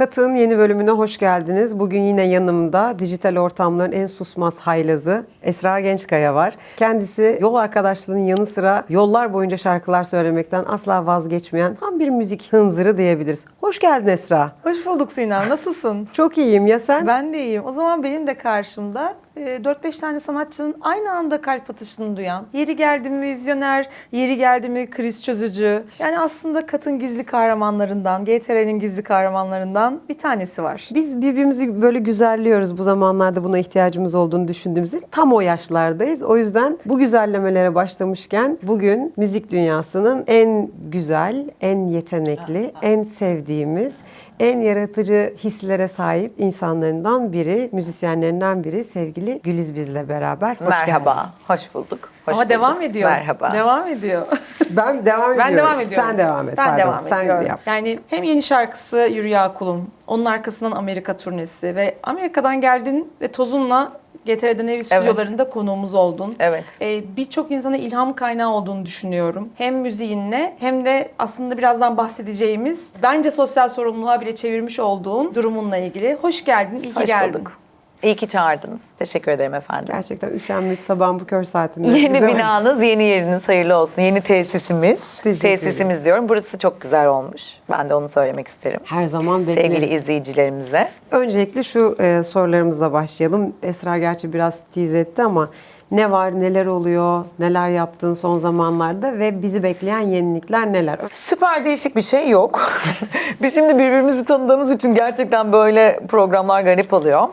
Kat'ın yeni bölümüne hoş geldiniz. Bugün yine yanımda dijital ortamların en susmaz haylazı Esra Gençkaya var. Kendisi yol arkadaşlığının yanı sıra yollar boyunca şarkılar söylemekten asla vazgeçmeyen tam bir müzik hınzırı diyebiliriz. Hoş geldin Esra. Hoş bulduk Sinem. Nasılsın? Çok iyiyim ya sen? Ben de iyiyim. O zaman benim de karşımda 4-5 tane sanatçının aynı anda kalp atışını duyan, yeri geldi mi vizyoner, yeri geldi mi kriz çözücü. Yani aslında Kat'ın gizli kahramanlarından, GTR'nin gizli kahramanlarından bir tanesi var. Biz birbirimizi böyle güzelliyoruz bu zamanlarda buna ihtiyacımız olduğunu düşündüğümüzde tam o yaşlardayız. O yüzden bu güzellemelere başlamışken bugün müzik dünyasının en güzel, en yetenekli, en sevdiğimiz, en yaratıcı hislere sahip insanlarından biri, müzisyenlerinden biri sevgili Güliz bizle beraber. Hoş Merhaba, geldin. hoş bulduk. Hoş Ama bulduk. devam ediyor. Merhaba. Devam ediyor. Ben devam ediyorum. ben devam ediyorum. Sen devam et. Ben pardon. devam Sen ediyorum. yap. Yani hem yeni şarkısı Yürü Ya Kulum, onun arkasından Amerika turnesi ve Amerika'dan geldin ve Tozun'la GTR'den evi stüdyolarında konuğumuz oldun. Evet. Ee, Birçok insana ilham kaynağı olduğunu düşünüyorum. Hem müziğinle hem de aslında birazdan bahsedeceğimiz bence sosyal sorumluluğa bile çevirmiş olduğun durumunla ilgili. Hoş geldin, iyi ki geldin. bulduk. İyi ki çağırdınız. Teşekkür ederim efendim. Gerçekten üşenmeyip sabahın bu kör saatinde. Yeni bize- binanız, yeni yeriniz hayırlı olsun. Yeni tesisimiz. Teşekkür Tesisimiz diyorum. Burası çok güzel olmuş. Ben de onu söylemek isterim. Her zaman bekleriz. Sevgili izleyicilerimize. Öncelikle şu e, sorularımızla başlayalım. Esra gerçi biraz tease etti ama ne var, neler oluyor, neler yaptın son zamanlarda ve bizi bekleyen yenilikler neler? Süper değişik bir şey yok. Biz şimdi birbirimizi tanıdığımız için gerçekten böyle programlar garip oluyor.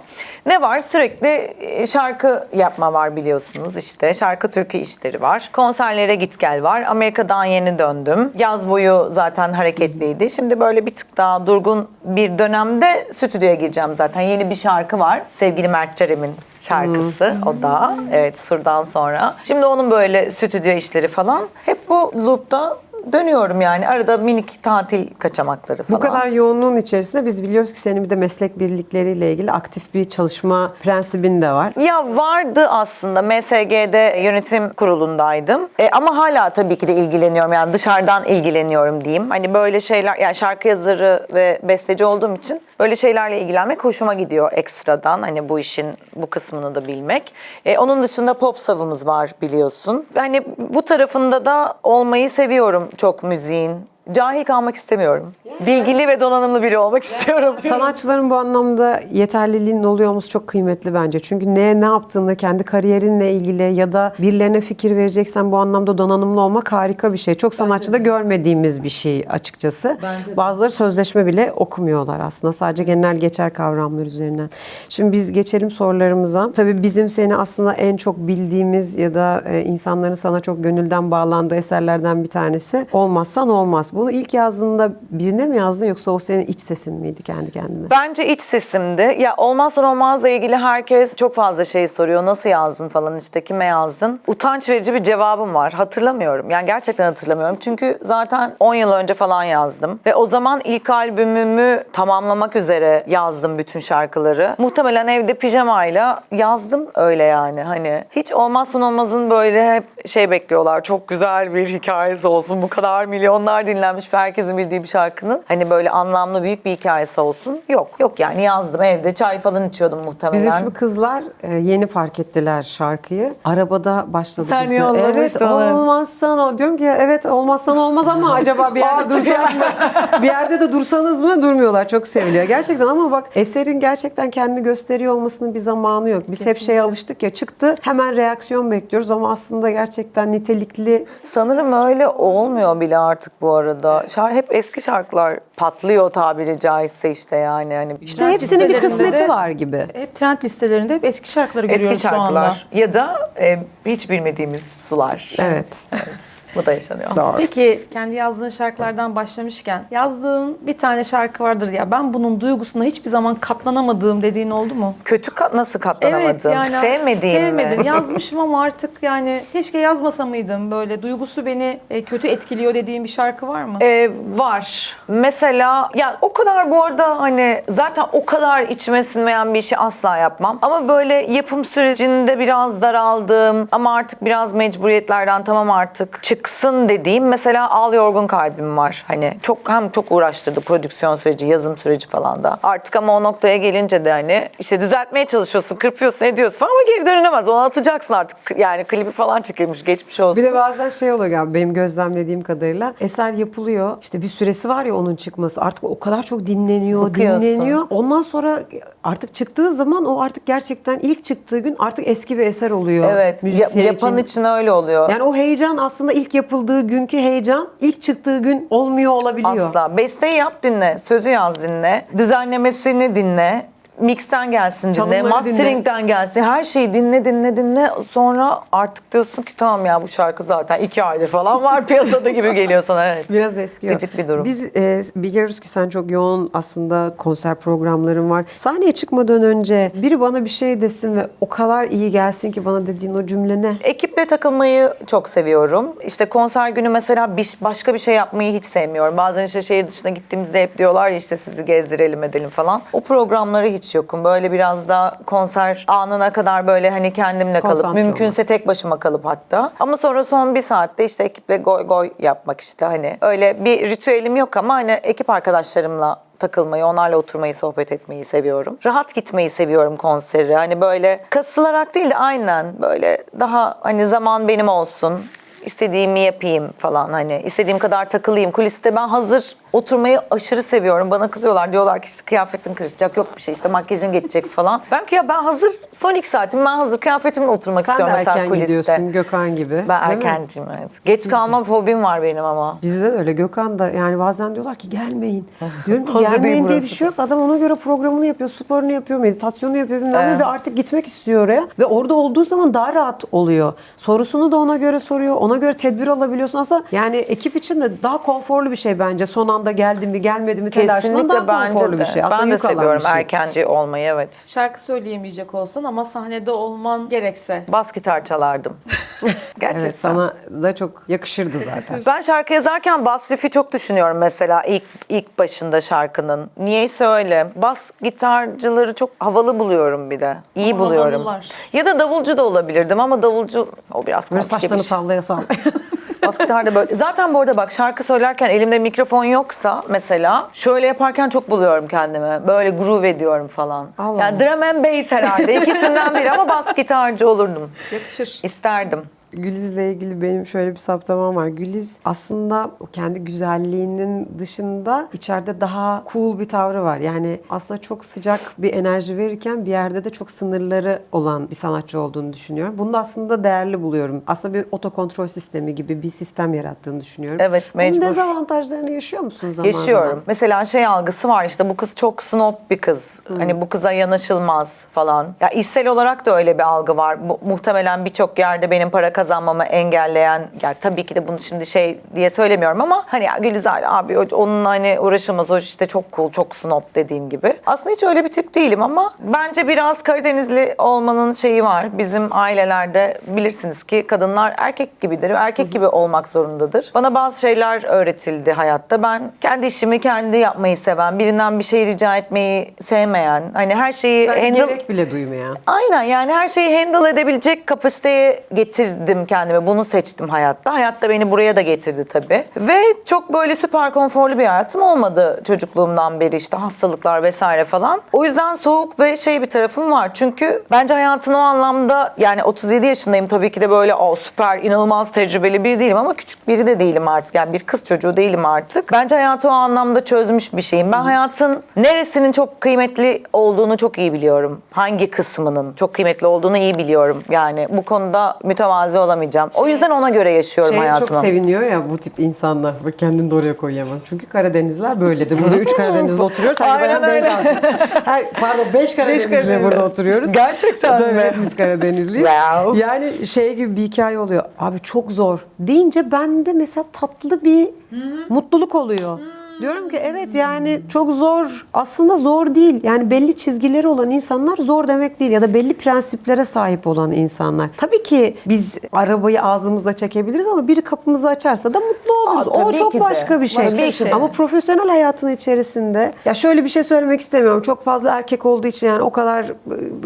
Ne var? Sürekli e, şarkı yapma var biliyorsunuz işte. Şarkı türkü işleri var. Konserlere git gel var. Amerika'dan yeni döndüm. Yaz boyu zaten hareketliydi. Şimdi böyle bir tık daha durgun bir dönemde stüdyoya gireceğim zaten. Yeni bir şarkı var. Sevgili Mert Cerem'in şarkısı o da. Evet Sur'dan sonra. Şimdi onun böyle stüdyo işleri falan. Hep bu loop'ta dönüyorum yani. Arada minik tatil kaçamakları Bu falan. kadar yoğunluğun içerisinde biz biliyoruz ki senin bir de meslek birlikleriyle ilgili aktif bir çalışma prensibin de var. Ya vardı aslında MSG'de yönetim kurulundaydım. E, ama hala tabii ki de ilgileniyorum. Yani dışarıdan ilgileniyorum diyeyim. Hani böyle şeyler yani şarkı yazarı ve besteci olduğum için böyle şeylerle ilgilenmek hoşuma gidiyor ekstradan. Hani bu işin bu kısmını da bilmek. E, onun dışında pop savımız var biliyorsun. Yani bu tarafında da olmayı seviyorum çok müziğin. Cahil kalmak istemiyorum. Bilgili ve donanımlı biri olmak istiyorum. Sanatçıların bu anlamda yeterliliğinin oluyor olması çok kıymetli bence. Çünkü ne ne yaptığını, kendi kariyerinle ilgili ya da birilerine fikir vereceksen bu anlamda donanımlı olmak harika bir şey. Çok sanatçıda görmediğimiz bir şey açıkçası. Bazıları sözleşme bile okumuyorlar aslında. Sadece genel geçer kavramlar üzerinden. Şimdi biz geçelim sorularımıza. Tabii bizim seni aslında en çok bildiğimiz ya da e, insanların sana çok gönülden bağlandığı eserlerden bir tanesi Olmazsan Olmaz. Bunu ilk yazdığında birine mi yazdın yoksa o senin iç sesin miydi kendi kendine? Bence iç sesimdi. Ya olmazsan olmazla ilgili herkes çok fazla şey soruyor. Nasıl yazdın falan işte kime yazdın? Utanç verici bir cevabım var. Hatırlamıyorum. Yani gerçekten hatırlamıyorum. Çünkü zaten 10 yıl önce falan yazdım. Ve o zaman ilk albümümü tamamlamak üzere yazdım bütün şarkıları. Muhtemelen evde pijamayla yazdım öyle yani. Hani hiç olmazsan olmazın böyle hep şey bekliyorlar. Çok güzel bir hikayesi olsun. Bu kadar milyonlar dinlenmiş ve herkesin bildiği bir şarkının hani böyle anlamlı büyük bir hikayesi olsun. Yok. Yok yani yazdım evde çay falan içiyordum muhtemelen. Bizim şu kızlar e, yeni fark ettiler şarkıyı. Arabada başladı Sen yollamıştın Evet onları. olmazsan o. Diyorum ki evet olmazsan olmaz ama acaba bir yerde Artık dursak mı? bir yerde de dursanız mı? Durmuyorlar. Çok seviliyor. Gerçekten ama bak eserin gerçekten kendini gösteriyor olmasının bir zamanı yok. Biz hep şeye alıştık ya çıktı hemen reaksiyon bekliyoruz ama aslında gerçekten nitelikli Sanırım öyle olmuyor bile artık bu arada. Şar hep eski şarkılar patlıyor tabiri caizse işte yani. Hani işte hepsinin bir listelerinde kısmeti de- var gibi. Hep trend listelerinde hep eski şarkıları görüyoruz eski şu anda. şarkılar ya da e, hiç bilmediğimiz sular. Evet. Bu da yaşanıyor. Doğru. Peki kendi yazdığın şarkılardan başlamışken yazdığın bir tane şarkı vardır ya ben bunun duygusuna hiçbir zaman katlanamadığım dediğin oldu mu? Kötü kat nasıl katlanamadın? Sevmediğin sevmedim. mi? Yazmışım ama artık yani keşke yazmasa mıydım böyle duygusu beni e, kötü etkiliyor dediğin bir şarkı var mı? Ee, var. Mesela ya o kadar bu arada hani zaten o kadar içime sinmeyen bir işi asla yapmam. Ama böyle yapım sürecinde biraz daraldım ama artık biraz mecburiyetlerden tamam artık çık çıksın dediğim mesela Al Yorgun Kalbim var. Hani çok hem çok uğraştırdı prodüksiyon süreci, yazım süreci falan da. Artık ama o noktaya gelince de hani işte düzeltmeye çalışıyorsun, kırpıyorsun, ediyorsun falan ama geri dönülemez. Onu atacaksın artık. Yani klibi falan çekilmiş, geçmiş olsun. Bir de bazen şey oluyor ya benim gözlemlediğim kadarıyla eser yapılıyor. İşte bir süresi var ya onun çıkması. Artık o kadar çok dinleniyor, Bakıyorsun. dinleniyor. Ondan sonra artık çıktığı zaman o artık gerçekten ilk çıktığı gün artık eski bir eser oluyor. Evet, ya- yapan için öyle oluyor. Yani o heyecan aslında ilk yapıldığı günkü heyecan ilk çıktığı gün olmuyor olabiliyor. Asla. Besteyi yap dinle, sözü yaz dinle, düzenlemesini dinle. Mixten gelsin dinle, Çalımları masteringden gelsin. Her şeyi dinle dinle dinle. Sonra artık diyorsun ki tamam ya bu şarkı zaten iki aydır falan var piyasada gibi geliyor sana. Evet. Biraz eskiyor. Gıcık bir durum. Biz e, biliyoruz ki sen çok yoğun aslında konser programların var. Sahneye çıkmadan önce biri bana bir şey desin ve o kadar iyi gelsin ki bana dediğin o cümle ne? Ekiple takılmayı çok seviyorum. İşte konser günü mesela bir, başka bir şey yapmayı hiç sevmiyorum. Bazen işte şehir dışına gittiğimizde hep diyorlar ya işte sizi gezdirelim edelim falan. O programlara hiç yokum. Böyle biraz daha konser anına kadar böyle hani kendimle kalıp Konsantre mümkünse tek başıma kalıp hatta. Ama sonra son bir saatte işte ekiple goy goy yapmak işte hani öyle bir ritüelim yok ama hani ekip arkadaşlarımla takılmayı, onlarla oturmayı, sohbet etmeyi seviyorum. Rahat gitmeyi seviyorum konseri. Hani böyle kasılarak değil de aynen böyle daha hani zaman benim olsun. İstediğimi yapayım falan hani istediğim kadar takılayım. Kuliste ben hazır oturmayı aşırı seviyorum. Bana kızıyorlar diyorlar ki işte kıyafetin kırışacak yok bir şey işte makyajın geçecek falan. Ben ki ya ben hazır son iki saatim ben hazır kıyafetimle oturmak Sen de istiyorum mesela erken kuliste. gidiyorsun Gökhan gibi. Ben erkenciyim evet. Geç kalma fobim var benim ama. Bizde de öyle. Gökhan da yani bazen diyorlar ki gelmeyin. Diyorum ki gelmeyin diye bir şey yok. Adam ona göre programını yapıyor, sporunu yapıyor, meditasyonu yapıyor bilmem ne ve artık gitmek istiyor oraya. Ve orada olduğu zaman daha rahat oluyor. Sorusunu da ona göre soruyor. Ona göre tedbir alabiliyorsun. Aslında yani ekip için de daha konforlu bir şey bence. Son anda geldi mi gelmedi mi telaşından daha bence konforlu de. bir şey. Aslında ben de seviyorum şey. erkenci olmayı evet. Şarkı söyleyemeyecek olsan ama sahnede olman gerekse. Bas gitar çalardım. Gerçekten. Evet sana da çok yakışırdı zaten. Ben şarkı yazarken bas riff'i çok düşünüyorum mesela ilk ilk başında şarkının. Niyeyse öyle. Bas gitarcıları çok havalı buluyorum bir de. İyi Ama buluyorum. havalılar. Ya da davulcu da olabilirdim ama davulcu o biraz Böyle komplike saçlarını bir şey. sallaya sallaya. Bas gitarda böyle. Zaten bu arada bak şarkı söylerken elimde mikrofon yoksa mesela şöyle yaparken çok buluyorum kendimi. Böyle groove ediyorum falan. Allah yani drum and bass herhalde. İkisinden biri ama bas gitarcı olurdum. Yakışır. İsterdim. Güliz'le ilgili benim şöyle bir saptamam var. Güliz aslında kendi güzelliğinin dışında içeride daha cool bir tavrı var. Yani aslında çok sıcak bir enerji verirken bir yerde de çok sınırları olan bir sanatçı olduğunu düşünüyorum. Bunu da aslında değerli buluyorum. Aslında bir otokontrol sistemi gibi bir sistem yarattığını düşünüyorum. Evet, mecbur. Bunun dezavantajlarını yaşıyor musun zaman Yaşıyorum. zaman? Mesela şey algısı var işte bu kız çok snob bir kız. Hani bu kıza yanaşılmaz falan. Ya içsel olarak da öyle bir algı var. Bu, muhtemelen birçok yerde benim para kazanmamı engelleyen ya tabii ki de bunu şimdi şey diye söylemiyorum ama hani Gülizar abi o- onunla hani uğraşılmaz o işte çok cool çok snob dediğin gibi. Aslında hiç öyle bir tip değilim ama bence biraz Karadenizli olmanın şeyi var. Bizim ailelerde bilirsiniz ki kadınlar erkek gibidir. Erkek gibi olmak zorundadır. Bana bazı şeyler öğretildi hayatta. Ben kendi işimi kendi yapmayı seven, birinden bir şey rica etmeyi sevmeyen, hani her şeyi Ben handle gerek bile duymayan. Aynen yani her şeyi handle edebilecek kapasiteye getirdim kendimi. Bunu seçtim hayatta. Hayat da beni buraya da getirdi tabii. Ve çok böyle süper konforlu bir hayatım olmadı çocukluğumdan beri işte hastalıklar vesaire falan. O yüzden soğuk ve şey bir tarafım var. Çünkü bence hayatın o anlamda yani 37 yaşındayım tabii ki de böyle o süper inanılmaz tecrübeli biri değilim ama küçük biri de değilim artık. Yani bir kız çocuğu değilim artık. Bence hayatı o anlamda çözmüş bir şeyim. Ben hayatın neresinin çok kıymetli olduğunu çok iyi biliyorum. Hangi kısmının çok kıymetli olduğunu iyi biliyorum. Yani bu konuda mütevazi olamayacağım. O yüzden ona göre yaşıyorum Şey hayatımı. çok seviniyor ya bu tip insanlar. Bak kendini de oraya koyamam. Çünkü Karadenizler böyledir. Burada üç Karadenizli oturuyoruz. Aynen öyle. Her, pardon beş Karadenizli Karadenizli. burada oturuyoruz. Gerçekten Tabii mi? hepimiz Karadenizliyiz. Wow. Yani şey gibi bir hikaye oluyor. Abi çok zor deyince bende mesela tatlı bir mutluluk oluyor. Diyorum ki evet yani çok zor. Aslında zor değil. Yani belli çizgileri olan insanlar zor demek değil ya da belli prensiplere sahip olan insanlar. Tabii ki biz arabayı ağzımızla çekebiliriz ama biri kapımızı açarsa da mutlu oluruz. Aa, o çok de. başka bir şey. Başka bir şey. Ama profesyonel hayatın içerisinde ya şöyle bir şey söylemek istemiyorum. Çok fazla erkek olduğu için yani o kadar e,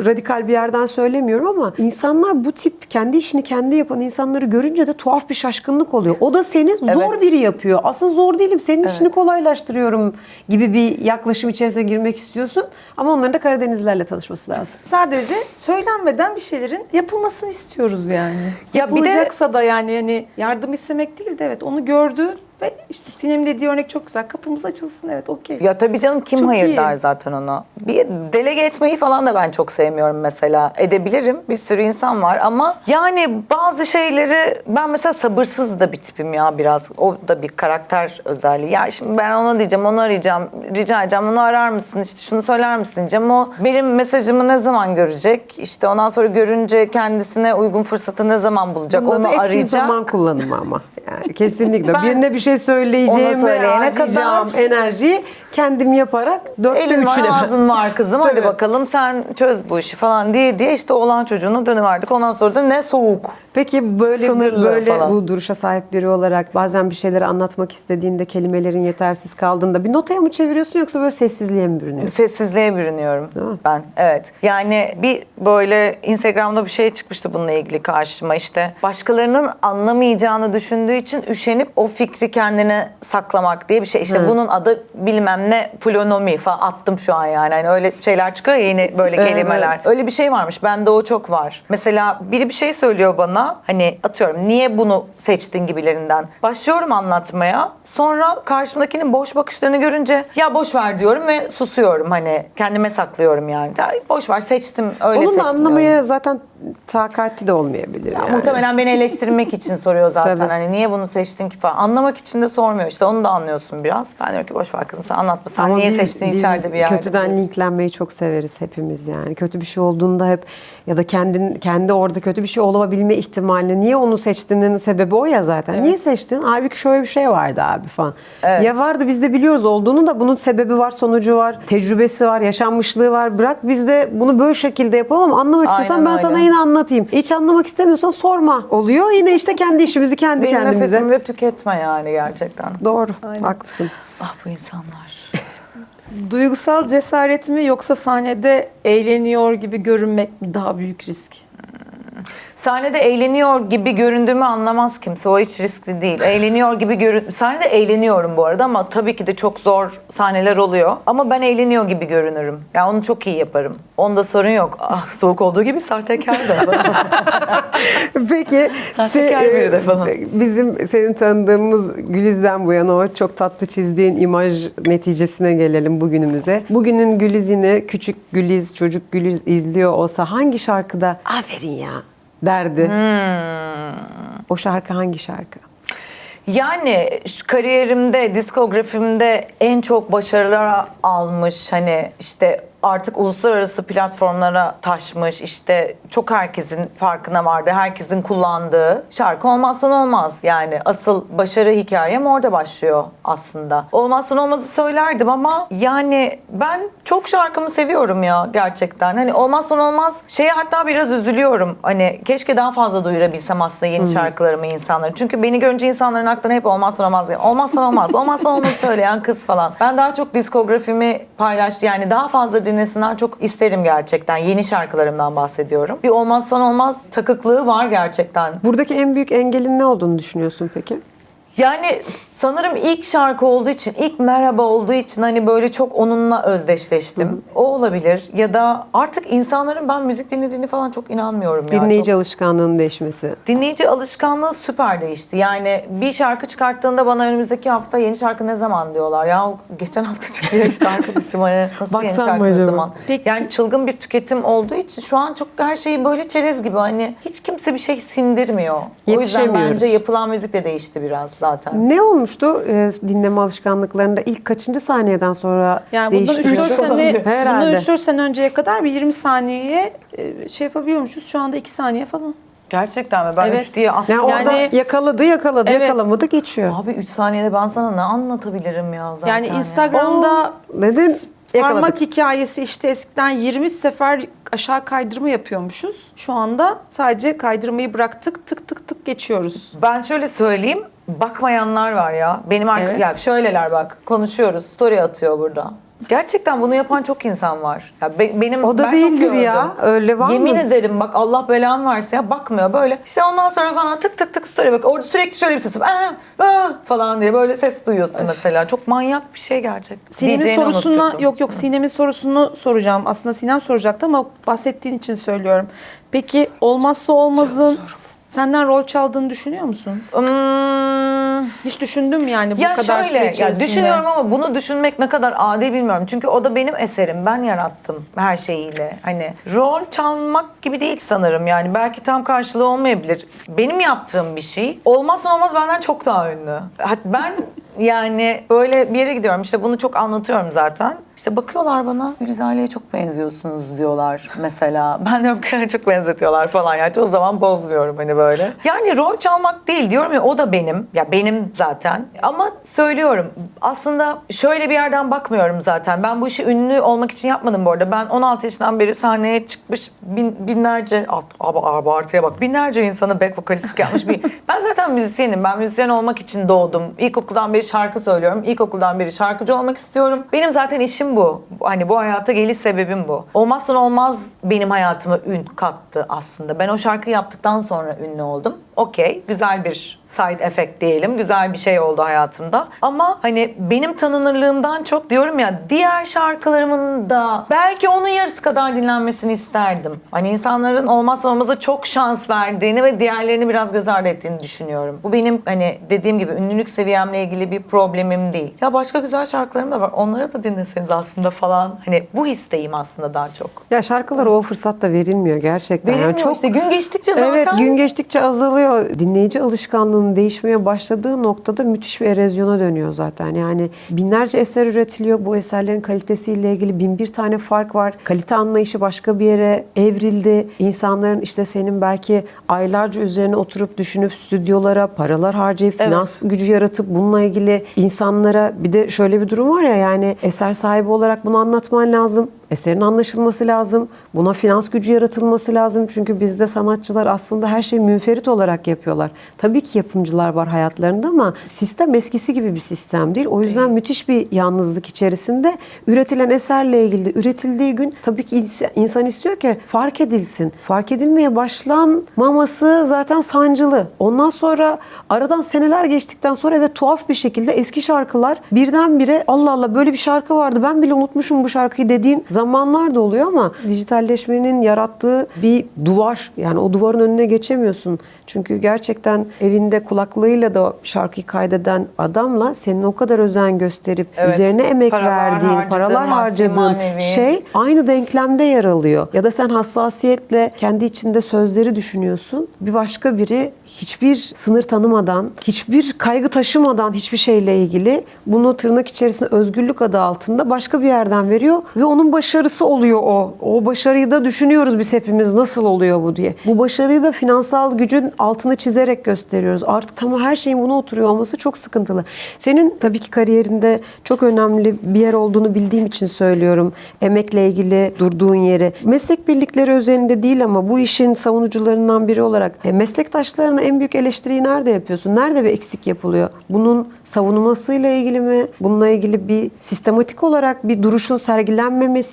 radikal bir yerden söylemiyorum ama insanlar bu tip kendi işini kendi yapan insanları görünce de tuhaf bir şaşkınlık oluyor. O da seni zor Evet. biri yapıyor. Aslında zor değilim. Senin işini kolaylaştırıyorum gibi bir yaklaşım içerisine girmek istiyorsun. Ama onların da Karadenizlerle tanışması lazım. Sadece söylenmeden bir şeylerin yapılmasını istiyoruz yani. Ya bir de- da yani hani yardım istemek değil de evet onu gördü ve işte Sinem'in dediği örnek çok güzel. Kapımız açılsın evet okey. Ya tabii canım kim Çok hayır iyi. der zaten ona. Bir delege etmeyi falan da ben çok sevmiyorum mesela. Edebilirim. Bir sürü insan var ama yani bazı şeyleri ben mesela sabırsız da bir tipim ya biraz. O da bir karakter özelliği. Ya şimdi ben ona diyeceğim, onu arayacağım, rica edeceğim, onu arar mısın, işte şunu söyler misin diyeceğim. O benim mesajımı ne zaman görecek? İşte ondan sonra görünce kendisine uygun fırsatı ne zaman bulacak? Bunda da onu etkin arayacak. zaman kullanımı ama. Yani kesinlikle. Ben Birine bir şey söyleyeceğime ona söyleyene harcayacağım kadar- enerjiyi kendim yaparak dörtte Elin var üçüne. ağzın var kızım hadi Tabii. bakalım sen çöz bu işi falan diye diye işte oğlan çocuğuna dönüverdik. Ondan sonra da ne soğuk. Peki böyle Sınırlı böyle falan. bu duruşa sahip biri olarak bazen bir şeyleri anlatmak istediğinde kelimelerin yetersiz kaldığında bir notaya mı çeviriyorsun yoksa böyle sessizliğe mi bürünüyorsun? Sessizliğe bürünüyorum ben. Evet. Yani bir böyle Instagram'da bir şey çıkmıştı bununla ilgili karşıma işte. Başkalarının anlamayacağını düşündüğü için üşenip o fikri kendine saklamak diye bir şey. İşte bunun adı bilmem ne plonomi falan attım şu an yani. Hani öyle şeyler çıkıyor ya yeni böyle Evet. kelimeler. Öyle bir şey varmış. Bende o çok var. Mesela biri bir şey söylüyor bana. Hani atıyorum niye bunu seçtin gibilerinden. Başlıyorum anlatmaya. Sonra karşımdakinin boş bakışlarını görünce ya boş ver diyorum ve susuyorum. Hani kendime saklıyorum yani. Ya boş ver seçtim öyle Onun seçtim. anlamaya diyorum. zaten takati de olmayabilir Ya yani. Muhtemelen beni eleştirmek için soruyor zaten. Tabii. Hani niye bunu seçtin ki falan. Anlamak için de sormuyor. İşte onu da anlıyorsun biraz. Ben diyorum ki boş ver kızım sen anlatma. Sen Ama niye biz- seçtin biz içeride bir yerde. Kötüden biliyorsun. linklenmeyi çok severiz hepimiz yani. Kötü bir şey olduğunda hep ya da kendin kendi orada kötü bir şey olabilme ihtimalini niye onu seçtiğinin sebebi o ya zaten. Niye seçtin? Halbuki şöyle bir şey vardı abi falan. Evet. Ya vardı biz de biliyoruz olduğunu da bunun sebebi var, sonucu var, tecrübesi var, yaşanmışlığı var. Bırak biz de bunu böyle şekilde yapalım ama anlamak istiyorsan Aynen ben öyle. sana yine anlatayım. Hiç anlamak istemiyorsan sorma. Oluyor. Yine işte kendi işimizi kendi Benim kendimize. nefesimi de tüketme yani gerçekten. Doğru. Haklısın. Ah bu insanlar. Duygusal cesaret mi yoksa sahnede eğleniyor gibi görünmek mi daha büyük risk? Sahnede eğleniyor gibi göründüğümü anlamaz kimse. O hiç riskli değil. Eğleniyor gibi görün... Sahnede eğleniyorum bu arada ama tabii ki de çok zor sahneler oluyor. Ama ben eğleniyor gibi görünürüm. Ya onu çok iyi yaparım. Onda sorun yok. Ah soğuk olduğu gibi sahtekar da. Peki Sahtekar se- biri de falan. bizim senin tanıdığımız Güliz'den bu yana o çok tatlı çizdiğin imaj neticesine gelelim bugünümüze. Bugünün Güliz'ini küçük Güliz, çocuk Güliz izliyor olsa hangi şarkıda aferin ya derdi? Hmm. O şarkı hangi şarkı? Yani kariyerimde, diskografimde en çok başarılar almış hani işte artık uluslararası platformlara taşmış işte çok herkesin farkına vardı. Herkesin kullandığı şarkı olmazsan olmaz. Yani asıl başarı hikayem orada başlıyor aslında. Olmazsan olmazı söylerdim ama yani ben çok şarkımı seviyorum ya gerçekten. Hani olmazsan olmaz şeye hatta biraz üzülüyorum. Hani keşke daha fazla duyurabilsem aslında yeni şarkılarımı insanlara. Çünkü beni görünce insanların aklına hep olmazsan olmaz. ya, Olmazsan olmaz. Olmazsan olmaz söyleyen kız falan. Ben daha çok diskografimi paylaş yani daha fazla dinlesinler çok isterim gerçekten. Yeni şarkılarımdan bahsediyorum. Bir olmazsan olmaz takıklığı var gerçekten. Buradaki en büyük engelin ne olduğunu düşünüyorsun peki? Yani sanırım ilk şarkı olduğu için, ilk merhaba olduğu için hani böyle çok onunla özdeşleştim. O olabilir. Ya da artık insanların ben müzik dinlediğini falan çok inanmıyorum ya. Dinleyici Çok- alışkanlığının değişmesi. Dinleyici alışkanlığı süper değişti. Yani bir şarkı çıkarttığında bana önümüzdeki hafta yeni şarkı ne zaman diyorlar. Ya geçen hafta çıktı ya işte arkadaşım hani nasıl yeni Baksan mı şarkı ne zaman. Peki. Yani çılgın bir tüketim olduğu için şu an çok her şeyi böyle çerez gibi hani hiç kimse bir şey sindirmiyor. O yüzden bence yapılan müzik de değişti biraz zaten. Ne olmuştu e, dinleme alışkanlıklarında ilk kaçıncı saniyeden sonra Yani bundan değişti? 3-4 sene, Herhalde. bundan 3-4 sene önceye kadar bir 20 saniyeye e, şey yapabiliyormuşuz. Şu anda 2 saniye falan. Gerçekten mi? Ben Evet. üç diye attım. Yani, orada Yani- yakaladı yakaladı Evet. yakalamadı geçiyor. Abi 3 saniyede ben sana ne anlatabilirim ya zaten Yani ya. Instagram'da yakaladık. parmak hikayesi işte eskiden 20 sefer aşağı kaydırma yapıyormuşuz. Şu anda sadece kaydırmayı bıraktık tık tık tık geçiyoruz. Ben şöyle söyleyeyim. Bakmayanlar var ya. Benim arka Evet. ya şöyleler bak. Konuşuyoruz. Story atıyor burada. Gerçekten bunu yapan çok insan var. Ya be- benim O da ben çok değildir gördüm. ya. Öyle var Yemin mı? ederim bak Allah belamı versin ya bakmıyor böyle. İşte ondan sonra falan tık tık tık story bak. Orada sürekli şöyle bir ses var. "Aa, aa" falan diye böyle ses duyuyorsun mesela. Çok manyak bir şey gerçek. Sinem'in Diyeceğini sorusuna unutturdum. yok yok Sinem'in sorusunu soracağım. Aslında Sinem soracaktı ama bahsettiğin için söylüyorum. Peki olmazsa olmazın senden rol çaldığını düşünüyor musun? Hmm, Hiç düşündüm yani bu ya kadar şöyle, süre ya içerisinde. düşünüyorum ama bunu düşünmek ne kadar adil bilmiyorum. Çünkü o da benim eserim. Ben yarattım her şeyiyle. Hani rol çalmak gibi değil sanırım. Yani belki tam karşılığı olmayabilir. Benim yaptığım bir şey olmazsa olmaz benden çok daha ünlü. Ben yani böyle bir yere gidiyorum. İşte bunu çok anlatıyorum zaten. İşte bakıyorlar bana Güzelliğe çok benziyorsunuz diyorlar mesela. Ben diyorum ki çok benzetiyorlar falan. Yani o zaman bozmuyorum hani böyle. Yani rol çalmak değil diyorum ya o da benim. Ya benim zaten. Ama söylüyorum aslında şöyle bir yerden bakmıyorum zaten. Ben bu işi ünlü olmak için yapmadım bu arada. Ben 16 yaşından beri sahneye çıkmış bin, binlerce ab- ab- abartıya bak binlerce insanı back vokalistlik yapmış bir. ben zaten müzisyenim. Ben müzisyen olmak için doğdum. İlkokuldan beri şarkı söylüyorum. İlkokuldan beri şarkıcı olmak istiyorum. Benim zaten işim bu. Hani bu hayata geliş sebebim bu. Olmazsa olmaz benim hayatıma ün kattı aslında. Ben o şarkı yaptıktan sonra ünlü oldum. Okey, güzel bir side effect diyelim. Güzel bir şey oldu hayatımda. Ama hani benim tanınırlığımdan çok diyorum ya diğer şarkılarımın da belki onun yarısı kadar dinlenmesini isterdim. Hani insanların olmazsa olmaza çok şans verdiğini ve diğerlerini biraz göz ardı ettiğini düşünüyorum. Bu benim hani dediğim gibi ünlülük seviyemle ilgili bir problemim değil. Ya başka güzel şarkılarım da var. Onları da dinleseniz aslında falan. Hani bu histeyim aslında daha çok. Ya şarkılara o fırsat da verilmiyor gerçekten. Yani Verilmiyor çok işte gün geçtikçe zaten. Evet gün geçtikçe azalıyor. Dinleyici alışkanlığının değişmeye başladığı noktada müthiş bir erozyona dönüyor zaten. Yani binlerce eser üretiliyor. Bu eserlerin kalitesiyle ilgili bin bir tane fark var. Kalite anlayışı başka bir yere evrildi. İnsanların işte senin belki aylarca üzerine oturup düşünüp stüdyolara paralar harcayıp Evet. finans gücü yaratıp bununla ilgili insanlara bir de şöyle bir durum var ya yani eser sahibi olarak bunu anlatman lazım. Eserin anlaşılması lazım. Buna finans gücü yaratılması lazım. Çünkü bizde sanatçılar aslında her şeyi münferit olarak yapıyorlar. Tabii ki yapımcılar var hayatlarında ama sistem eskisi gibi bir sistem değil. O yüzden müthiş bir yalnızlık içerisinde üretilen eserle ilgili de üretildiği gün tabii ki ins- insan istiyor ki fark edilsin. Fark edilmeye başlanmaması zaten sancılı. Ondan sonra aradan seneler geçtikten sonra ve tuhaf bir şekilde eski şarkılar birdenbire Allah Allah böyle bir şarkı vardı ben bile unutmuşum bu şarkıyı dediğin zamanlar da oluyor ama dijitalleşmenin yarattığı bir duvar yani o duvarın önüne geçemiyorsun. Çünkü gerçekten evinde kulaklığıyla da şarkıyı kaydeden adamla senin o kadar özen gösterip Evet. üzerine emek Paralar verdiğin, harcadığın, paralar harcadığın manevi. şey aynı denklemde yer alıyor. Ya da sen hassasiyetle kendi içinde sözleri düşünüyorsun. Bir başka biri hiçbir sınır tanımadan, hiçbir kaygı taşımadan hiçbir şeyle ilgili bunu tırnak içerisinde özgürlük adı altında başka bir yerden veriyor ve onun başarısı oluyor o. O başarıyı da düşünüyoruz biz hepimiz nasıl oluyor bu diye. Bu başarıyı da finansal gücün altını çizerek gösteriyoruz. Artık tam her şeyin buna oturuyor olması çok sıkıntılı. Senin tabii ki kariyerinde çok önemli bir yer olduğunu bildiğim için söylüyorum. Emekle ilgili durduğun yeri. Meslek birlikleri özelinde değil ama bu işin savunucularından biri olarak e, meslektaşlarına en büyük eleştiriyi nerede yapıyorsun? Nerede bir eksik yapılıyor? Bunun savunulmasıyla ilgili mi? Bununla ilgili bir sistematik olarak bir duruşun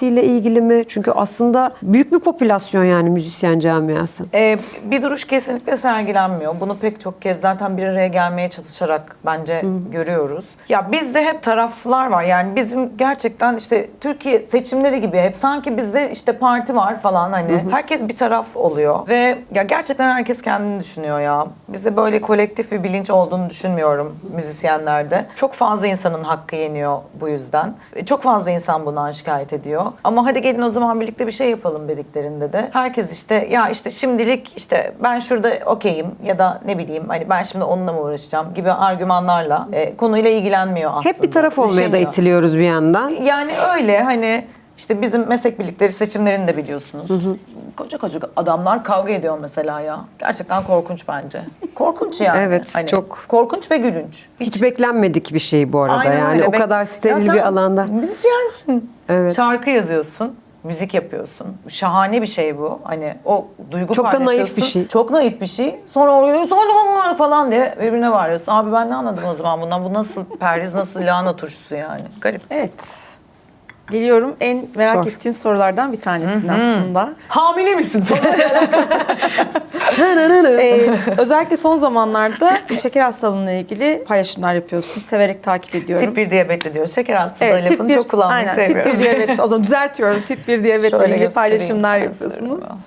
sergilenmemesiyle ilgili mi? Çünkü aslında büyük bir popülasyon yani müzisyen camiası. Ee, bir duruş kesinlikle sergilenmiyor. Bunu pek çok kez zaten bir araya gelmeye çalışarak bence görüyoruz. Ya bizde hep taraflar var. Yani bizim gerçekten işte Türkiye seçimleri gibi hep sanki bizde işte parti var falan hani. Herkes bir taraf oluyor ve ya gerçekten herkes kendini düşünüyor ya. Bizde böyle kolektif bir bilinç olduğunu düşünmüyorum müzisyenlerde. Çok fazla insanın hakkı yeniyor bu yüzden. Ve Çok fazla insan bundan şikayet ediyor. Ama hadi gelin o zaman birlikte bir şey yapalım dediklerinde de herkes işte ya işte şimdilik işte ben şurada okeyim ya da ne bileyim hani ben şimdi onunla mı uğraşacağım gibi argümanlarla e, konuyla ilgilenmiyor aslında. Hep bir taraf olmaya da itiliyoruz bir yandan. Yani öyle hani İşte bizim meslek birlikleri seçimlerini de biliyorsunuz. Koca koca adamlar kavga ediyor mesela ya. Gerçekten korkunç bence. Korkunç yani. Hani Evet, çok. Korkunç ve gülünç. Hiç beklenmedik bir şey bu arada. Aynen yani öyle. o kadar Ya steril sen bir alanda. Müzisyensin. Evet. Şarkı yazıyorsun. Müzik yapıyorsun. Şahane bir şey bu. Hani o duygu Çok da naif bir şey. Çok naif bir şey. Sonra oraya sonra falan diye birbirine varıyorsun. Abi ben ne anladım o zaman bundan? Bu nasıl perhiz, nasıl lahana turşusu yani? Garip. Evet. Geliyorum en merak Sor. ettiğim sorulardan bir tanesini aslında. Hamile misin? Ee, özellikle son zamanlarda şeker hastalığıyla ilgili paylaşımlar yapıyorsun. Severek takip ediyorum. tip 1 diyabetli diyor. Şeker hastalığı Evet, lafını bir- çok kullanmayı aynen, seviyoruz. Tip 1 diyabet. O zaman düzeltiyorum. Tip 1 diyabetle ilgili paylaşımlar yapıyorsunuz. sırrımı.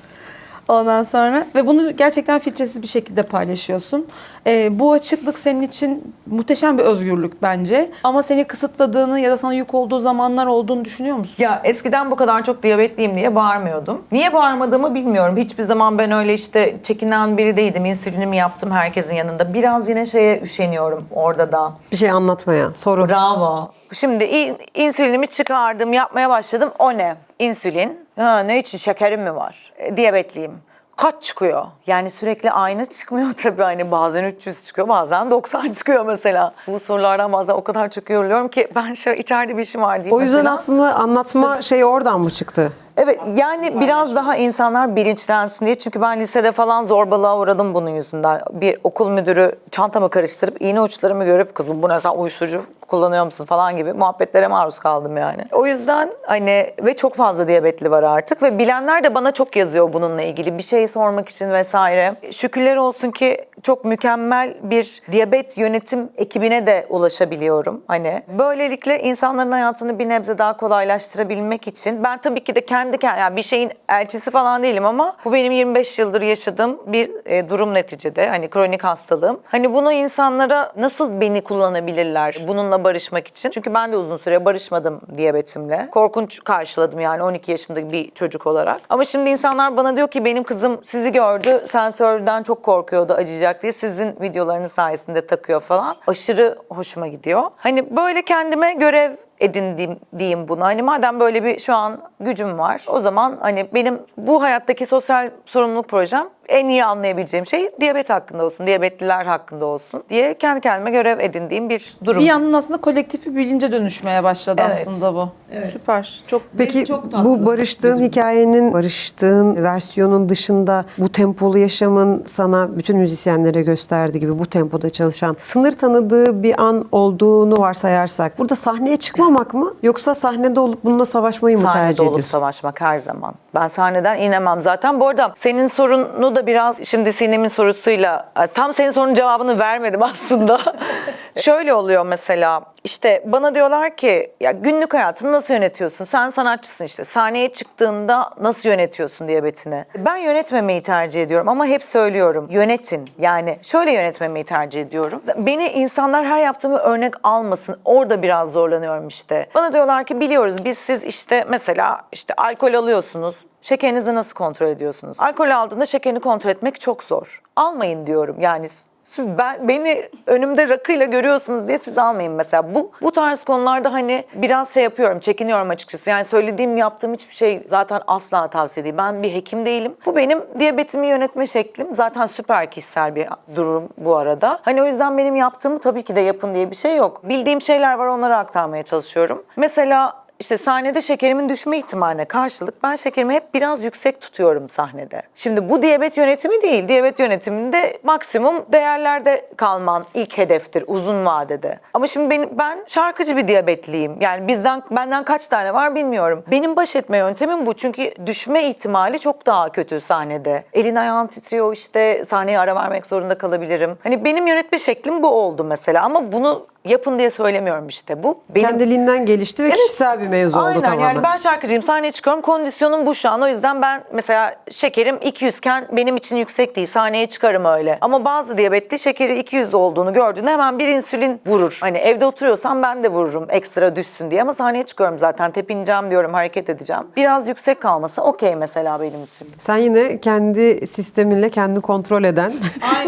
Ondan sonra ve bunu gerçekten filtresiz bir şekilde paylaşıyorsun. Ee, bu açıklık senin için muhteşem bir özgürlük bence. Ama seni kısıtladığını ya da sana yük olduğu zamanlar olduğunu düşünüyor musun? Ya eskiden bu kadar çok diyabetliyim diye bağırmıyordum. Niye bağırmadığımı bilmiyorum. Hiçbir zaman ben öyle işte çekinen biri değildim. İnsülinimi yaptım herkesin yanında. Biraz yine şeye üşeniyorum orada da. Bir şey anlatmaya. Soru. Bravo. Şimdi in- insülinimi çıkardım, yapmaya başladım. O ne? İnsülin. Ha, ne için? Şekerim mi var? E, diyabetliyim. Kaç çıkıyor? Yani sürekli aynı çıkmıyor tabii. Hani bazen 300 çıkıyor, bazen 90 çıkıyor mesela. Bu sorulardan bazen o kadar çok yoruluyorum ki ben şu içeride bir işim var diye O yüzden mesela- aslında anlatma şeyi oradan mı çıktı? Evet yani biraz daha insanlar bilinçlensin diye. Çünkü ben lisede falan zorbalığa uğradım bunun yüzünden. Bir okul müdürü çantamı karıştırıp iğne uçlarımı görüp kızım bu ne sen uyuşturucu kullanıyor musun falan gibi muhabbetlere maruz kaldım yani. O yüzden hani ve çok fazla diyabetli var artık ve bilenler de bana çok yazıyor bununla ilgili bir şey sormak için vesaire. Şükürler olsun ki çok mükemmel bir diyabet yönetim ekibine de ulaşabiliyorum. Hani böylelikle insanların hayatını bir nebze daha kolaylaştırabilmek için ben tabii ki de kendi kendime yani bir şeyin elçisi falan değilim ama bu benim 25 yıldır yaşadığım bir e, durum neticede hani kronik hastalığım. Hani bunu insanlara nasıl beni kullanabilirler bununla barışmak için? Çünkü ben de uzun süre barışmadım diyabetimle. Korkunç karşıladım yani 12 yaşında bir çocuk olarak. Ama şimdi insanlar bana diyor ki benim kızım sizi gördü sensörden çok korkuyordu acıyacak diye sizin videolarınız sayesinde takıyor falan. Aşırı hoşuma gidiyor. Hani böyle kendime görev edindiğim diyeyim bunu. Hani madem böyle bir şu an gücüm var o zaman hani benim bu hayattaki sosyal sorumluluk projem en iyi anlayabileceğim şey diyabet hakkında olsun, diyabetliler hakkında olsun diye kendi kendime görev edindiğim bir durum. Bir yandan aslında kolektif bir bilince dönüşmeye başladı Evet. aslında bu. Süper. Çok Peki çok tatlı bu barıştığın hikayenin, barıştığın versiyonun dışında bu tempolu yaşamın sana bütün müzisyenlere gösterdiği gibi bu tempoda çalışan sınır tanıdığı bir an olduğunu varsayarsak burada sahneye çıkmamak mı yoksa sahnede olup bununla savaşmayı mı Sahnede tercih olup ediyorsun? savaşmak her zaman. Ben sahneden inemem zaten. Bu arada senin sorunu da biraz şimdi Sinem'in sorusuyla tam senin sorunun cevabını vermedim aslında. Şöyle oluyor mesela işte bana diyorlar ki ya günlük hayatını nasıl yönetiyorsun? Sen sanatçısın işte. Sahneye çıktığında nasıl yönetiyorsun diyabetini? Ben yönetmemeyi tercih ediyorum ama hep söylüyorum. Yönetin. Yani şöyle yönetmemeyi tercih ediyorum. Beni insanlar her yaptığımı örnek almasın. Orada biraz zorlanıyorum işte. Bana diyorlar ki biliyoruz biz siz işte mesela işte alkol alıyorsunuz. Şekerinizi nasıl kontrol ediyorsunuz? Alkol aldığında şekerini kontrol etmek çok zor. Almayın diyorum. Yani siz ben beni önümde rakıyla görüyorsunuz diye siz almayın mesela. Bu bu tarz konularda hani biraz şey yapıyorum, çekiniyorum açıkçası. Yani söylediğim, yaptığım hiçbir şey zaten asla tavsiye değil. Ben bir hekim değilim. Bu benim diyabetimi yönetme şeklim. Zaten süper kişisel bir durum bu arada. Hani o yüzden benim yaptığımı tabii ki de yapın diye bir şey yok. Bildiğim şeyler var onları aktarmaya çalışıyorum. Mesela işte sahnede şekerimin düşme ihtimaline karşılık ben şekerimi hep biraz yüksek tutuyorum sahnede. Şimdi bu diyabet yönetimi değil. Diyabet yönetiminde maksimum değerlerde kalman ilk hedeftir uzun vadede. Ama şimdi benim, ben şarkıcı bir diyabetliyim. Yani bizden benden kaç tane var bilmiyorum. Benim baş etme yöntemim bu. Çünkü düşme ihtimali çok daha kötü sahnede. Elin ayağın titriyor işte sahneye ara vermek zorunda kalabilirim. Hani benim yönetme şeklim bu oldu mesela ama bunu yapın diye söylemiyorum işte. Bu benim Kendiliğinden gelişti ve Evet. kişisel bir mevzu oldu Aynen tamamen. yani ben şarkıcıyım sahneye çıkıyorum kondisyonum bu şu an o yüzden ben mesela şekerim 200 iken benim için yüksek değil sahneye çıkarım öyle. Ama bazı diyabetli şekeri 200 olduğunu gördüğünde hemen bir insülin vurur. Hani evde oturuyorsam ben de vururum ekstra düşsün diye ama sahneye çıkıyorum zaten tepineceğim diyorum hareket edeceğim. Biraz yüksek kalması okey mesela benim için. Sen yine kendi sisteminle kendi kontrol eden,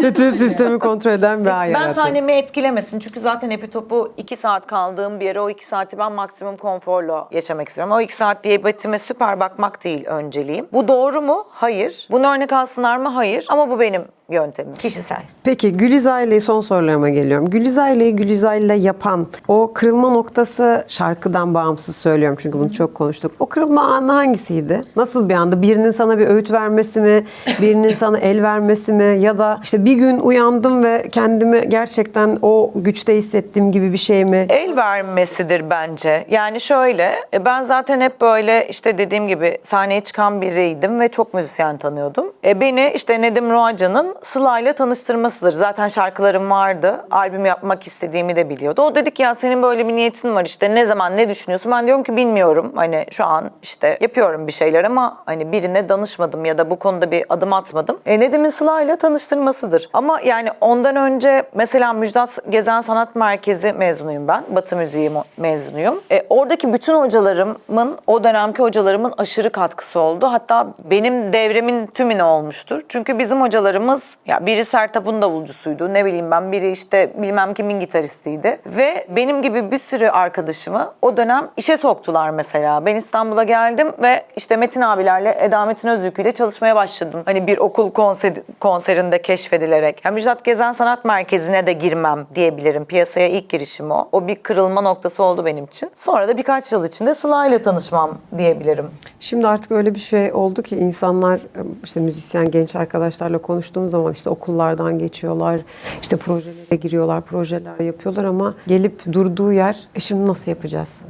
bütün sistemi kontrol eden bir Ben yarattın. sahnemi etkilemesin çünkü zaten hep tipi topu iki saat kaldığım bir yere o iki saati ben maksimum konforla yaşamak istiyorum. O iki saat diyabetime süper bakmak değil önceliğim. Bu doğru mu? Hayır. Bunu örnek alsınlar mı? Hayır. Ama bu benim yöntemim. Kişisel. Peki Gülizar son sorularıma geliyorum. Gülizar'ı Gülizar'la yapan o kırılma noktası şarkıdan bağımsız söylüyorum çünkü bunu çok konuştuk. O kırılma anı hangisiydi? Nasıl bir anda? Birinin sana bir öğüt vermesi mi? Birinin sana el vermesi mi? Ya da işte bir gün uyandım ve kendimi gerçekten o güçte hissettiğim gibi bir şey mi? El vermesidir bence. Yani şöyle, e, ben zaten hep böyle işte dediğim gibi sahneye çıkan biriydim ve çok müzisyen tanıyordum. E, beni işte Nedim Sıla ile tanıştırmasıdır. Zaten şarkılarım vardı. Albüm yapmak istediğimi de biliyordu. O dedi ki ya senin böyle bir niyetin var işte ne zaman ne düşünüyorsun? Ben diyorum ki bilmiyorum. Hani şu an işte yapıyorum bir şeyler ama hani birine danışmadım ya da bu konuda bir adım atmadım. E, Nedim'in Sıla ile tanıştırmasıdır. Ama yani ondan önce mesela Müjdat Gezen Sanat Merkezi mezunuyum ben. Batı Müziği mezunuyum. E, oradaki bütün hocalarımın, o dönemki hocalarımın aşırı katkısı oldu. Hatta benim devremin tümüne olmuştur. Çünkü bizim hocalarımız, ya biri Sertab'ın davulcusuydu, ne bileyim ben, biri işte bilmem kimin gitaristiydi. Ve benim gibi bir sürü arkadaşımı o dönem işe soktular mesela. Ben İstanbul'a geldim ve işte Metin abilerle, Eda Metin Özülkü ile çalışmaya başladım. Hani bir okul konser, konserinde keşfedilerek. Yani Müjdat Gezen Sanat Merkezi'ne de girmem diyebilirim. Piyasaya ilk girişim o. O bir kırılma noktası oldu benim için. Sonra da birkaç yıl içinde Sıla ile tanışmam diyebilirim. Şimdi artık öyle bir şey oldu ki insanlar işte müzisyen genç arkadaşlarla konuştuğum zaman işte okullardan geçiyorlar, işte projelere giriyorlar, projeler yapıyorlar ama gelip durduğu yer e şimdi nasıl yapacağız?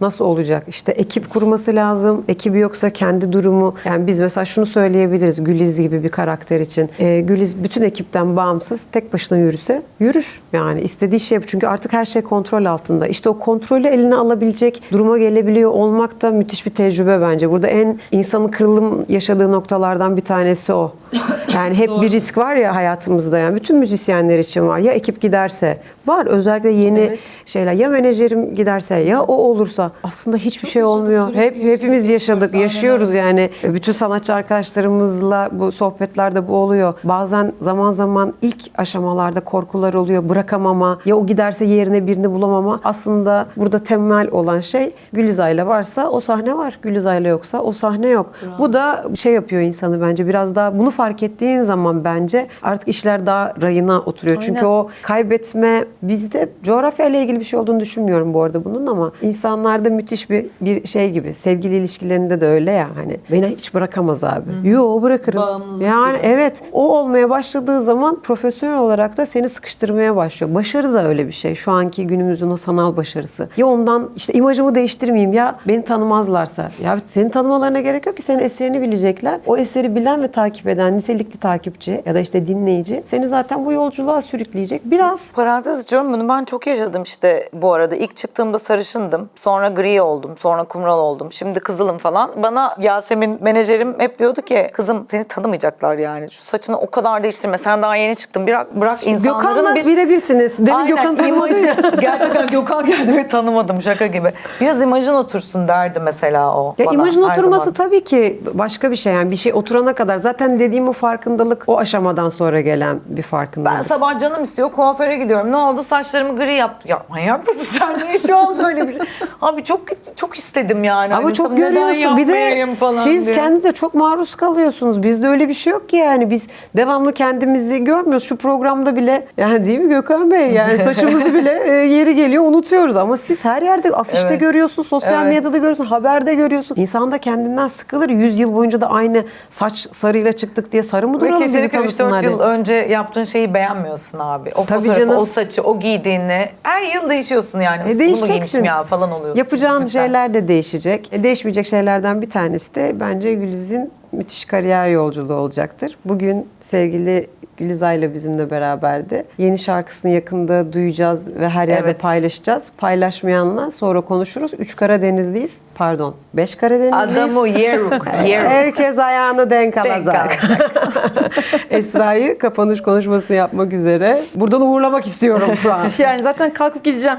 Nasıl olacak? İşte ekip kurması lazım. Ekibi yoksa kendi durumu. Yani biz mesela şunu söyleyebiliriz Güliz gibi bir karakter için. Ee, Güliz bütün ekipten bağımsız tek başına yürüse yürür. Yani istediği şey çünkü artık her şey kontrol altında. İşte o kontrolü eline alabilecek duruma gelebiliyor olmak da müthiş bir tecrübe bence. Burada en insanın kırılım yaşadığı noktalardan bir tanesi o. Yani hep bir risk var ya hayatımızda yani bütün müzisyenler için var. Ya ekip giderse var özellikle yeni şeyler ya menajerim giderse ya o olursa aslında hiçbir şey olmuyor. Hep hepimiz yaşadık, yaşıyoruz yani. Bütün sanatçı arkadaşlarımızla bu sohbetlerde bu oluyor. Bazen zaman zaman ilk aşamalarda korkular oluyor. Bırakamama, ya o giderse yerine birini bulamama. Aslında burada temel olan şey Gülizay'la varsa o sahne var. Gülizay'la yoksa o sahne yok. Bu da şey yapıyor insanı bence biraz daha bunu fark ettiğin zaman bence artık işler daha rayına oturuyor. Çünkü Aynen. o kaybetme bizde coğrafyayla ilgili bir şey olduğunu düşünmüyorum bu arada bunun ama insanlarda müthiş bir bir şey gibi. Sevgili ilişkilerinde de öyle ya hani beni hiç bırakamaz abi. Yo bırakırım. Bağımlılık yani gibi. evet o olmaya başladığı zaman profesyonel olarak da seni sıkıştırmaya başlıyor. Başarı da öyle bir şey. Şu anki günümüzün o sanal başarısı. Ya ondan işte imajımı değiştirmeyeyim ya beni tanımazlarsa. Ya seni tanımalarına gerek yok ki senin eserini bilecekler. O eseri bilen ve takip eden nitelikli takipçi ya da işte dinleyici seni zaten bu yolculuğa sürükleyecek. Biraz Parantez açıyorum bunu ben çok yaşadım işte bu arada. İlk çıktığımda sarışındım. Sonra gri oldum. Sonra kumral oldum. Şimdi kızılım falan. Bana Yasemin menajerim hep diyordu ki kızım seni tanımayacaklar yani. Şu saçını o kadar değiştirme. Sen daha yeni çıktın. Bırak, bırak insanların Gökhan'la bir... birebirsiniz. Demin Aynen, Gökhan tanımadı ya. Gerçekten Gökhan geldi ve tanımadım şaka gibi. Biraz imajın otursun derdi mesela o Ya bana imajın her oturması zaman. tabii ki başka bir şey yani bir şey oturana kadar zaten dediğim o farkındalık o aşamadan sonra gelen bir farkındalık. Ben sabah canım istiyor kuaföre gidiyorum. Ne oldu? Saçlarımı gri yaptım. Ya manyak mısın sen? Niye şu an böyle bir şey? Abi çok çok istedim yani. Ama Hani çok görüyorsun. Bir de siz diye. kendinize çok maruz kalıyorsunuz. Bizde öyle bir şey yok ki yani. Biz devamlı kendimizi görmüyoruz. Şu programda bile yani değil mi Gökhan Bey? Yani saçımızı bile e, yeri geliyor unutuyoruz. Ama siz her yerde afişte Evet. görüyorsun, sosyal Evet. medyada görüyorsun, haberde görüyorsun. İnsan da kendinden sıkılır. 100 yıl boyunca da aynı saç sarıyla çıktık diye sarı mı duralım kesinlikle 3-4 tanısınlar diye. yıl önce yaptığın şeyi beğenmiyorsun abi. O Tabii fotoğrafı, canım. o saçı, o giydiğini. Her yıl değişiyorsun yani. E, değişeceksin. ya falan oluyorsun. Yapacağın cidden. şeyler de değişecek. E, değişmeyecek şeylerden bir tanesi de bence Güliz'in müthiş kariyer yolculuğu olacaktır. Bugün sevgili Gülizay ile bizimle beraberdi. Yeni şarkısını yakında duyacağız ve her yerde Evet. paylaşacağız. Paylaşmayanla sonra konuşuruz. Üç Karadenizliyiz. Pardon. Beş Karadenizliyiz. Adamı yeruk, yeruk. Herkes ayağını denk Denk alacak. alacak. Esra'yı kapanış konuşmasını yapmak üzere. Buradan uğurlamak istiyorum şu an. Yani zaten kalkıp gideceğim.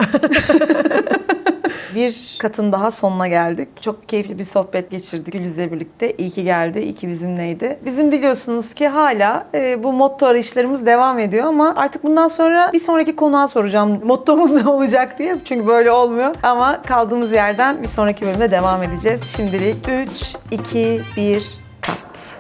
Bir katın daha sonuna geldik. Çok keyifli bir sohbet geçirdik Güliz'le birlikte. İyi ki geldi, iyi ki bizimleydi. Bizim biliyorsunuz ki hala e, bu motto arayışlarımız devam ediyor ama artık bundan sonra bir sonraki konuğa soracağım. Mottomuz ne olacak diye. Çünkü böyle olmuyor. Ama kaldığımız yerden bir sonraki bölümde devam edeceğiz. Şimdilik 3, 2, 1, kat.